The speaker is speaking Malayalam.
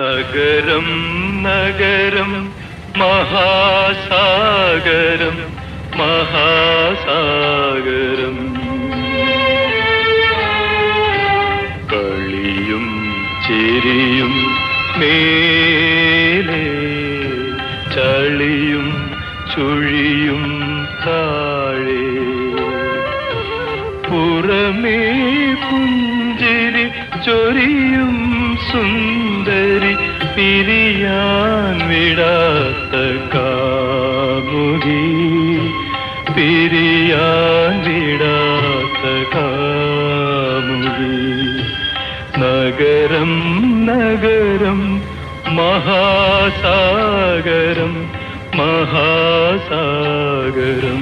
നഗരം നഗരം മഹാസാഗരം മഹാസാഗരം. കളിയും ചിരിയും മേലെ ചളിയും ചുഴിയും താഴെ. പുറമേ പുഞ്ചിരി ചൊരിയും സുന്ദരി പിരിയാൻ വിടാത്ത കാമുകി പിരിയാൻ വിടാത്ത കാമുകി. നഗരം നഗരം മഹാസാഗരം മഹാസാഗരം.